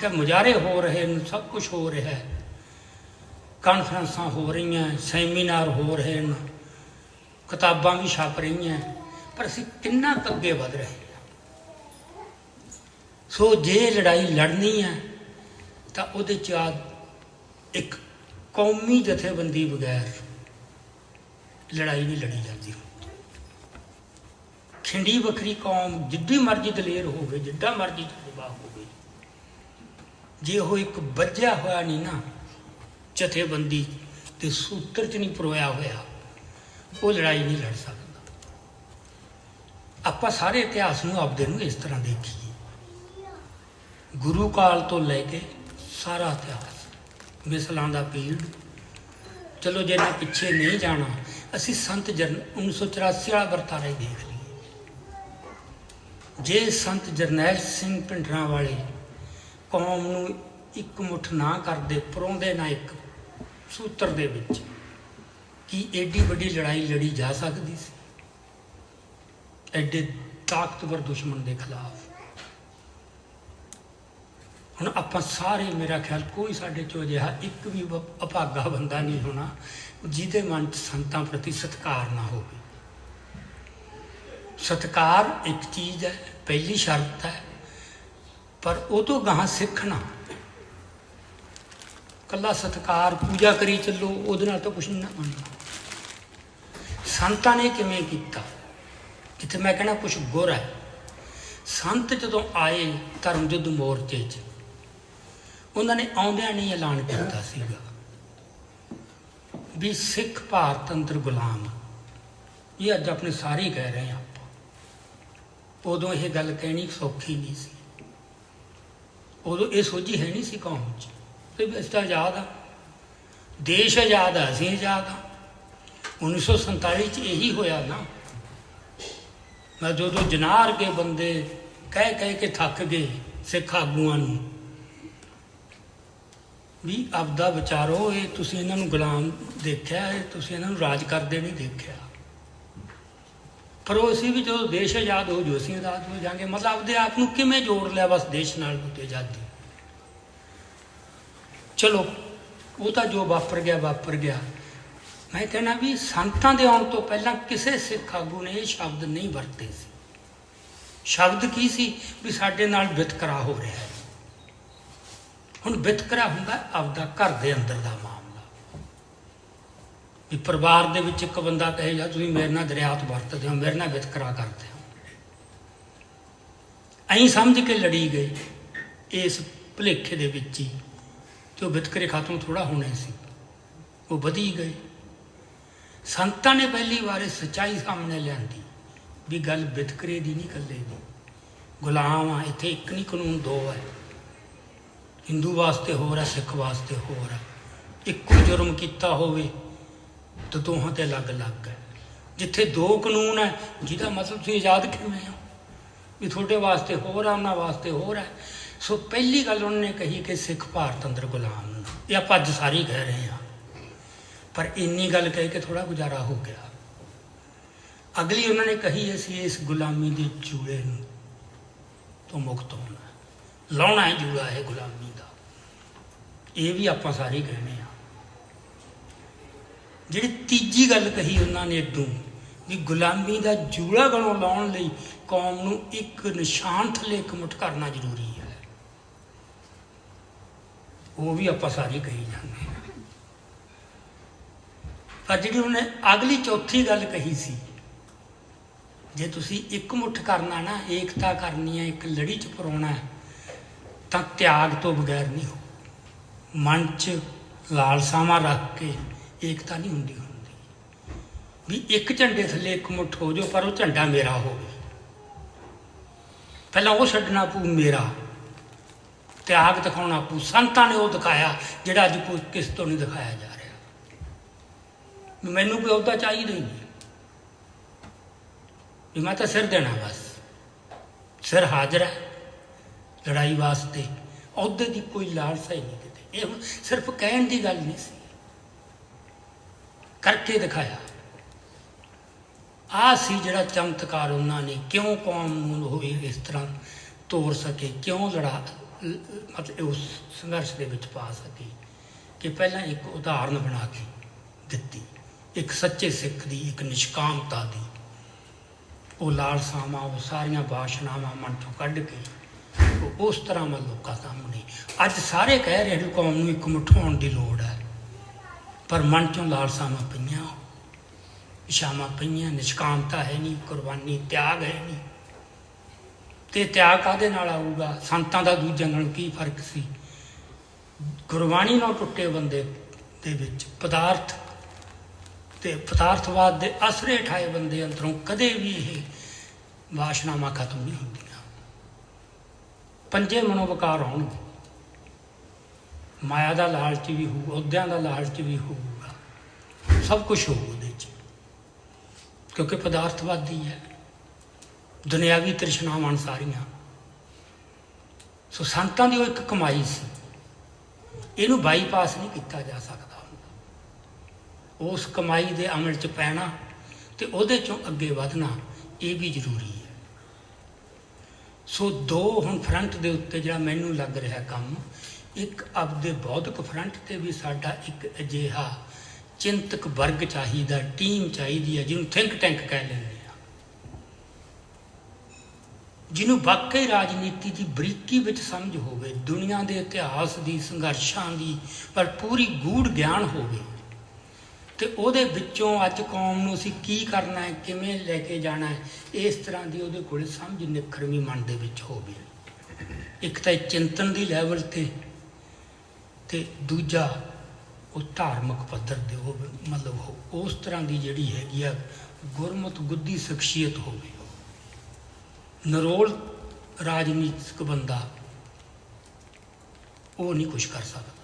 ਕਿ ਮੁਜ਼ਾਰੇ ਹੋ ਰਹੇ ਨੇ, ਸਭ ਕੁਝ ਹੋ ਰਿਹਾ ਹੈ। ਕਾਨਫਰੰਸਾਂ ਹੋ ਰਹੀਆਂ, ਸੈਮੀਨਾਰ ਹੋ ਰਹੇ ਨੇ, ਕਿਤਾਬਾਂ ਵੀ ਛਪ ਰਹੀਆਂ। ਪਰ ਅਸੀਂ ਕਿੰਨਾ ਕੁ ਅੱਗੇ ਵਧ ਰਹੇ ਹਾਂ? ਸੋ ਜੇ ਲੜਾਈ ਲੜਨੀ ਹੈ, ਤਾਂ ਉਹਦੇ ਚ ਇੱਕ ਕੌਮੀ ਜਥੇਬੰਦੀ ਬਗੈਰ ਲੜਾਈ ਨਹੀਂ ਲੜੀ ਜਾਂਦੀ। ਖਿੰਡੀ ਵੱਖਰੀ ਕੌਮ, ਜਿੱਡੀ ਮਰਜ਼ੀ ਦਲੇਰ ਹੋਵੇ, ਜਿੱਡਾ ਮਰਜ਼ੀ ਜਜ਼ਬਾ ਹੋਵੇ। ਜੇ ਉਹ ਇੱਕ ਵੱਜਿਆ ਹੋਇਆ ਨਹੀਂ ਨਾ, ਜਥੇਬੰਦੀ ਤੇ ਸੂਤਰ ਚ ਨਹੀਂ ਪਰੋਇਆ ਹੋਇਆ, ਉਹ ਲੜਾਈ ਨਹੀਂ ਲੜ ਸਕਦਾ। ਆਪਾਂ ਸਾਰੇ ਇਤਿਹਾਸ ਨੂੰ ਆਪਦੇ ਨੂੰ ਇਸ ਤਰ੍ਹਾਂ ਦੇਖੀਏ। ਗੁਰੂ ਕਾਲ ਤੋਂ ਲੈ ਕੇ ਸਾਰਾ ਇਤਿਹਾਸ, ਮਿਸਲਾਂ ਦਾ ਪੀੜ। ਚਲੋ ਜੇ ਨਾ ਪਿੱਛੇ ਨਹੀਂ ਜਾਣਾ, ਅਸੀਂ ਸੰਤ ਜਰਨ 1984 ਵਾਲਾ ਵਰਤਾਰਾ ਹੀ ਦੇਖ ਲਈਏ। ਜੇ ਸੰਤ ਜਰਨੈਲ ਸਿੰਘ ਪਿੰਡਰਾਂ ਵਾਲੇ ਕੌਮ ਨੂੰ ਇੱਕ ਮੁੱਠ ਨਾ ਕਰਦੇ, ਪਰੋਂਦੇ ਨਾ ਇੱਕ ਸੂਤਰ ਦੇ ਵਿੱਚ ਕੀ ਐਡੀ ਵੱਡੀ ਲੜਾਈ ਲੜੀ ਜਾ ਸਕਦੀ ਸੀ। ਐਡੇ ਤਾਕਤਵਰ ਦੁਸ਼ਮਣ ਦੇ ਖਿਲਾਫ। ਹੁਣ ਆਪਾਂ ਸਾਰੇ, ਮੇਰਾ ਖਿਆਲ ਕੋਈ ਸਾਡੇ ਚੋਂ ਅਜਿਹਾ ਇੱਕ ਵੀ, ਅਭਾਗਾ ਬੰਦਾ ਨਹੀਂ ਹੋਣਾ, ਜਿਹਦੇ ਮਨ 'ਚ ਸੰਤਾਂ ਪ੍ਰਤੀ ਸਤਿਕਾਰ ਨਾ ਹੋਵੇ। ਸਤਿਕਾਰ ਇੱਕ ਚੀਜ਼ ਹੈ, ਪਹਿਲੀ ਸ਼ਰਤ ਹੈ। ਪਰ ਉਹ ਤੋਂ ਗਾਹਾਂ ਸਿੱਖਣਾ। ਕੱਲਾ ਸਤਿਕਾਰ, ਪੂਜਾ ਕਰੀ ਚੱਲੋ, ਉਹਦੇ ਨਾਲ ਤਾਂ ਕੁਝ ਨਹੀਂ ਨਾ ਬਣਨਾ ਸੰਤਾਂ ਨੇ ਕਿਵੇਂ ਕੀਤਾ? ਜਿੱਥੇ ਮੈਂ ਕਹਿੰਦਾ ਕੁਝ ਗੁਰ ਹੈ। ਸੰਤ ਜਦੋਂ ਆਏ ਧਰਮ ਯੁੱਧ ਮੋਰਚੇ 'ਚ, ਉਹਨਾਂ ਨੇ ਆਉਂਦਿਆਂ ਨਹੀਂ ਐਲਾਨ ਕੀਤਾ ਸੀਗਾ ਵੀ ਸਿੱਖ ਭਾਰਤ ਅੰਦਰ ਗੁਲਾਮ। ਇਹ ਅੱਜ ਆਪਣੇ ਸਾਰੇ ਹੀ ਕਹਿ ਰਹੇ ਆ ਆਪਾਂ। ਉਦੋਂ ਇਹ ਗੱਲ ਕਹਿਣੀ ਸੌਖੀ ਨਹੀਂ ਸੀ। ਉਦੋਂ ਇਹ ਸੋਝੀ ਹੈ ਨਹੀਂ ਸੀ ਕੌਮ 'ਚ ਤੇ ਵੀ ਤਾਂ ਆਜ਼ਾਦ ਆ ਦੇਸ਼ ਆਜ਼ਾਦ ਆ ਅਸੀਂ ਆਜ਼ਾਦ ਆ 1947 ਚ ਇਹੀ ਹੋਇਆ ਨਾ। ਮੈਂ ਜਦੋਂ ਜਨਾਰ ਕੇ ਬੰਦੇ, ਕਹਿ ਕਹਿ ਕੇ ਥੱਕ ਗਏ ਸਿੱਖ ਆਗੂਆਂ ਨੂੰ। ਵੀ ਆਪਦਾ ਵਿਚਾਰੋ, ਇਹ ਤੁਸੀਂ ਇਹਨਾਂ ਨੂੰ ਗੁਲਾਮ ਦੇਖਿਆ, ਇਹ ਤੁਸੀਂ ਇਹਨਾਂ ਨੂੰ ਰਾਜ ਕਰਦੇ ਨਹੀਂ ਦੇਖਿਆ। ਪਰ ਉਹ ਅਸੀਂ ਵੀ ਜਦੋਂ ਦੇਸ਼ ਆਜ਼ਾਦ ਹੋ ਜੋ ਅਸੀਂ ਆਜ਼ਾਦ ਹੋ ਜਾਾਂਗੇ ਮਤਲਬ ਆਪਦੇ ਆਪ ਨੂੰ ਕਿਵੇਂ ਜੋੜ ਲਿਆ, ਬਸ ਦੇਸ਼ ਨਾਲ ਤੇ ਆਜ਼ਾਦੀ। ਚਲੋ, ਉਹ ਤਾਂ ਜੋ ਵਾਪਰ ਗਿਆ ਵਾਪਰ ਗਿਆ। ਮੈਂ ਕਹਿੰਦਾ ਵੀ ਸੰਤਾਂ ਦੇ ਆਉਣ ਤੋਂ ਪਹਿਲਾਂ ਕਿਸੇ ਸਿੱਖ ਆਗੂ ਨੇ ਇਹ ਸ਼ਬਦ ਨਹੀਂ ਵਰਤੇ ਸੀ। ਸ਼ਬਦ ਕੀ ਸੀ? ਵੀ ਸਾਡੇ ਨਾਲ ਵਿਤਕਰਾ ਹੋ ਰਿਹਾ ਹੈ। ਹੁਣ ਵਿਤਕਰਾ ਹੁੰਦਾ ਆਪਦਾ ਘਰ ਦੇ ਅੰਦਰ ਦਾ ਮਾਮਲਾ ਵੀ ਪਰਿਵਾਰ ਦੇ ਵਿੱਚ ਇੱਕ ਬੰਦਾ ਕਹੇ ਜਾ, ਤੁਸੀਂ ਮੇਰੇ ਨਾਲ ਦਰਿਆਤ ਵਰਤਦੇ ਹੋ, ਮੇਰੇ ਨਾਲ ਵਿਤਕਰਾ ਕਰਦੇ ਹੋ। ਐਂ ਸਮਝ ਕੇ ਲੜੀ ਗਈ ਇਸ ਭੁਲੇਖੇ ਦੇ ਵਿੱਚ ਹੀ ਤੇ ਉਹ ਵਿਤਕਰੇ ਖਾਤੋਂ ਥੋੜਾ ਹੋਣੇ ਸੀ, ਉਹ ਵਧੀ ਗਏ। ਸੰਤਾਂ ਨੇ ਪਹਿਲੀ ਵਾਰ ਇਹ ਸੱਚਾਈ ਸਾਹਮਣੇ ਲਿਆਂਦੀ ਵੀ ਗੱਲ ਵਿਤਕਰੇ ਦੀ ਨਹੀਂ ਕੱਲੇ ਦੀ। ਗੁਲਾਮ ਆ, ਇੱਥੇ ਇੱਕ ਨਹੀਂ, ਕਾਨੂੰਨ ਦੋ ਹੈ ਹਿੰਦੂ ਵਾਸਤੇ ਹੋਰ ਹੈ ਸਿੱਖ ਵਾਸਤੇ ਹੋਰ ਹੈ ਇੱਕੋ ਜੁਰਮ ਕੀਤਾ ਹੋਵੇ ਤਾਂ ਦੋਹਾਂ ਤੇ ਅਲੱਗ-ਅਲੱਗ ਹੈ। ਜਿੱਥੇ ਦੋ ਕਾਨੂੰਨ ਹੈ, ਜਿਹਦਾ ਮਤਲਬ ਤੁਸੀਂ ਆਜ਼ਾਦ ਕਿਵੇਂ ਹੋ? ਵੀ ਤੁਹਾਡੇ ਵਾਸਤੇ ਹੋਰ ਹੈ ਉਹਨਾਂ ਵਾਸਤੇ ਹੋਰ ਹੈ। ਸੋ ਪਹਿਲੀ ਗੱਲ ਉਹਨਾਂ ਨੇ ਕਹੀ ਕਿ ਸਿੱਖ ਭਾਰਤ ਅੰਦਰ ਗੁਲਾਮ ਨੂੰ। ਇਹ ਆਪਾਂ ਅੱਜ ਸਾਰੇ ਕਹਿ ਰਹੇ ਹਾਂ। ਪਰ ਇੰਨੀ ਗੱਲ ਕਹਿ ਕੇ ਥੋੜਾ ਗੁਜ਼ਾਰਾ ਹੋ ਗਿਆ। ਅਗਲੀ ਉਹਨਾਂ ਨੇ ਕਹੀ ਅਸੀਂ ਇਸ ਗੁਲਾਮੀ ਦੇ ਜੂੜੇ ਨੂੰ ਤੋਂ ਮੁਕਤ ਹੋਣਾ ਲਾਉਣਾ ਹੈ ਜੂੜਾ ਹੈ ਗੁਲਾਮੀ ਦਾ। ਇਹ ਵੀ ਆਪਾਂ ਸਾਰੇ ਕਹਿਣੇ ਜਿਹੜੀ ਤੀਜੀ ਗੱਲ ਕਹੀ ਉਹਨਾਂ ਨੇ ਅੱਡੂ ਵੀ ਗੁਲਾਮੀ ਦਾ ਜੂੜਾ ਗਲੋਂ ਲਾਉਣ ਲਈ ਕੌਮ ਨੂੰ ਇੱਕ ਨਿਸ਼ਾਨ ਥੱਲੇ ਇਕਮੁੱਠ ਕਰਨਾ ਜ਼ਰੂਰੀ ਹੈ। ਉਹ ਵੀ ਆਪਾਂ ਸਾਰੇ ਕਹੀ ਜਾਂਦੇ ਹਾਂ। ਪਰ ਜਿਹੜੀ ਉਹਨੇ ਅਗਲੀ ਚੌਥੀ ਗੱਲ ਕਹੀ ਸੀ, ਜੇ ਤੁਸੀਂ ਇੱਕ ਮੁੱਠ ਕਰਨਾ ਨਾ, ਏਕਤਾ ਕਰਨੀ ਹੈ, ਇੱਕ ਲੜੀ ਚ ਪਰੋਣਾ ਤਾਂ ਤਿਆਗ ਤੋਂ ਬਗੈਰ ਨਹੀਂ ਹੋ ਮਨ ਚ ਲਾਲਸਾਵਾਂ ਰੱਖ ਕੇ ਏਕਤਾ ਨਹੀਂ ਹੁੰਦੀ ਹੁੰਦੀ। ਵੀ ਇੱਕ ਝੰਡੇ ਥੱਲੇ ਇੱਕ ਮੁੱਠ ਹੋ ਜਾਓ, ਪਰ ਉਹ ਝੰਡਾ ਮੇਰਾ ਹੋਵੇ। ਪਹਿਲਾਂ ਉਹ ਛੱਡਣਾ ਪੂ ਮੇਰਾ। ਤਿਆਗ ਦਿਖਾਉਣਾ ਪਊ। ਸੰਤਾਂ ਨੇ ਉਹ ਦਿਖਾਇਆ, ਜਿਹੜਾ ਅੱਜ ਕੋਈ ਕਿਸ ਤੋਂ ਨਹੀਂ ਦਿਖਾਇਆ ਜਾ ਰਿਹਾ। ਮੈਨੂੰ ਕੋਈ ਅਹੁਦਾ ਚਾਹੀਦਾ ਹੀ ਨਹੀਂ। ਵੀ ਮੈਂ ਤਾਂ ਸਿਰ ਦੇਣਾ ਬਸ। ਸਿਰ ਹਾਜ਼ਰ ਹੈ। ਲੜਾਈ ਵਾਸਤੇ ਅਹੁਦੇ ਦੀ ਕੋਈ ਲਾਲਸਾ ਹੀ ਨਹੀਂ ਕਿਤੇ। ਇਹ ਸਿਰਫ ਕਹਿਣ ਦੀ ਗੱਲ ਨਹੀਂ ਸੀ। ਕਰਕੇ ਦਿਖਾਇਆ। ਆ ਸੀ ਜਿਹੜਾ ਚਮਤਕਾਰ ਉਹਨਾਂ ਨੇ ਕਿਉਂ ਕੌਮ ਨੂੰ ਉਹ ਇਸ ਤਰ੍ਹਾਂ ਤੋੜ ਸਕੇ, ਕਿਉਂ ਲੜਾ, ਮਤਲਬ ਉਸ ਸੰਘਰਸ਼ ਦੇ ਵਿੱਚ ਪਾ ਸਕੇ ਕਿ ਪਹਿਲਾਂ ਇੱਕ ਉਦਾਹਰਨ ਬਣਾ ਕੇ ਦਿੱਤੀ, ਇੱਕ ਸੱਚੇ ਸਿੱਖ ਦੀ, ਇੱਕ ਨਿਸ਼ਕਾਮਤਾ ਦੀ। ਉਹ ਲਾਲਸਾਵਾਂ ਉਹ ਸਾਰੀਆਂ ਬਾਸ਼ਨਾਵਾਂ ਮਨ ਚੋਂ ਕੱਢ ਕੇ ਉਸ ਤਰ੍ਹਾਂ ਮੈਂ ਲੋਕਾਂ ਸਾਹਮਣੇ। ਅੱਜ ਸਾਰੇ ਕਹਿ ਰਹੇ ਨੇ ਕੌਮ ਨੂੰ ਇੱਕ ਮੁਠਾਉਣ ਦੀ ਲੋੜ ਹੈ। ਪਰ ਮਨ ਚੋਂ ਲਾਲਸਾਵਾਂ ਪਈਆਂ ਇਸ਼ਾਵਾਂ ਪਈਆਂ, ਨਿਸ਼ਕਾਮਤਾ ਹੈ ਨਹੀਂ, ਕੁਰਬਾਨੀ, ਤਿਆਗ ਹੈ ਨਹੀਂ। ਤੇ ਤਿਆਗ ਕਾਦੇ ਨਾਲ ਆਊਗਾ? ਸੰਤਾਂ ਦਾ ਦੂਜਿਆਂ ਨਾਲ ਕੀ ਫ਼ਰਕ ਸੀ? ਗੁਰਬਾਣੀ ਨਾਲ ਟੁੱਟੇ ਬੰਦੇ ਦੇ ਵਿੱਚ ਪਦਾਰਥ ਤੇ ਪਦਾਰਥਵਾਦ ਦੇ ਅਸਰੇ ਠਾਏ ਬੰਦੇ ਅੰਦਰੋਂ ਕਦੇ ਵੀ ਇਹ ਵਾਸ਼ਨਾਵਾਂ ਖਤਮ ਨਹੀਂ ਹੁੰਦੀਆਂ। ਪੰਜੇ ਮਨੋਵਕਾਰ ਆਉਣਗੇ ਮਾਇਆ ਦਾ ਲਾਲਚ ਵੀ ਹੋਊ ਅਹੁਦਿਆਂ ਦਾ ਲਾਲਚ ਵੀ ਹੋਊਗਾ। ਸਭ ਕੁਝ ਹੋਊ ਉਹਦੇ ਚ। ਕਿਉਂਕਿ ਪਦਾਰਥਵਾਦੀ ਹੈ। ਦੁਨਿਆਵੀ ਤ੍ਰਿਸ਼ਨਾਵਾਂ ਸਾਰੀਆਂ। ਸੋ ਸੰਤਾਂ ਦੀ ਉਹ ਇੱਕ ਕਮਾਈ ਸੀ। ਇਹਨੂੰ ਬਾਈਪਾਸ ਨਹੀਂ ਕੀਤਾ ਜਾ ਸਕਦਾ ਹੁੰਦਾ। ਉਸ ਕਮਾਈ ਦੇ ਅਮਲ ਚ ਪੈਣਾ ਤੇ ਉਹਦੇ ਚੋਂ ਅੱਗੇ ਵਧਣਾ, ਇਹ ਵੀ ਜ਼ਰੂਰੀ ਹੈ। ਸੋ ਦੋ ਹੁਣ ਫਰੰਟ ਦੇ ਉੱਤੇ ਜਿਹੜਾ ਮੈਨੂੰ ਲੱਗ ਰਿਹਾ ਕੰਮ ਇੱਕ ਆਪਦੇ ਬੌਧਿਕ ਫਰੰਟ ਤੇ ਵੀ ਸਾਡਾ ਇੱਕ ਅਜਿਹਾ ਚਿੰਤਕ ਵਰਗ ਚਾਹੀਦਾ, ਟੀਮ ਚਾਹੀਦੀ ਹੈ ਜਿਹਨੂੰ ਥਿੰਕ ਟੈਂਕ ਕਹਿ ਲੈਂਦੇ ਆ। ਜਿਹਨੂੰ ਵਾਕਈ ਰਾਜਨੀਤੀ ਦੀ ਬਰੀਕੀ ਵਿੱਚ ਸਮਝ ਹੋਵੇ, ਦੁਨੀਆ ਦੇ ਇਤਿਹਾਸ ਦੀ, ਸੰਘਰਸ਼ਾਂ ਦੀ, ਪਰ ਪੂਰੀ ਗੂੜ ਗਿਆਨ ਹੋਵੇ। ਤੇ ਉਹਦੇ ਵਿੱਚੋਂ ਅੱਜ ਕੌਮ ਨੂੰ ਅਸੀਂ ਕੀ ਕਰਨਾ ਹੈ, ਕਿਵੇਂ ਲੈ ਕੇ ਜਾਣਾ ਹੈ, ਇਸ ਤਰ੍ਹਾਂ ਦੀ ਉਹਦੇ ਕੋਲ ਸਮਝ ਨਿਖਰਵੀਂ ਮਨ ਦੇ ਵਿੱਚ ਹੋਵੇ। ਇੱਕ ਤਾਂ ਇਹ ਚਿੰਤਨ ਦੀ ਲੈਵਲ ਤੇ ਤੇ ਦੂਜਾ ਉਹ ਧਾਰਮਿਕ ਪੱਧਰ ਤੇ ਹੋਵੇ ਮਤਲਬ ਉਹ ਉਸ ਤਰ੍ਹਾਂ ਦੀ ਜਿਹੜੀ ਹੈਗੀ ਆ ਗੁਰਮਤ ਗੁੱਦੀ ਸ਼ਖਸੀਅਤ ਹੋਵੇ। ਨਰੋਲ ਰਾਜਨੀਤਿਕ ਬੰਦਾ ਉਹ ਨਹੀਂ ਕੁਝ ਕਰ ਸਕਦਾ।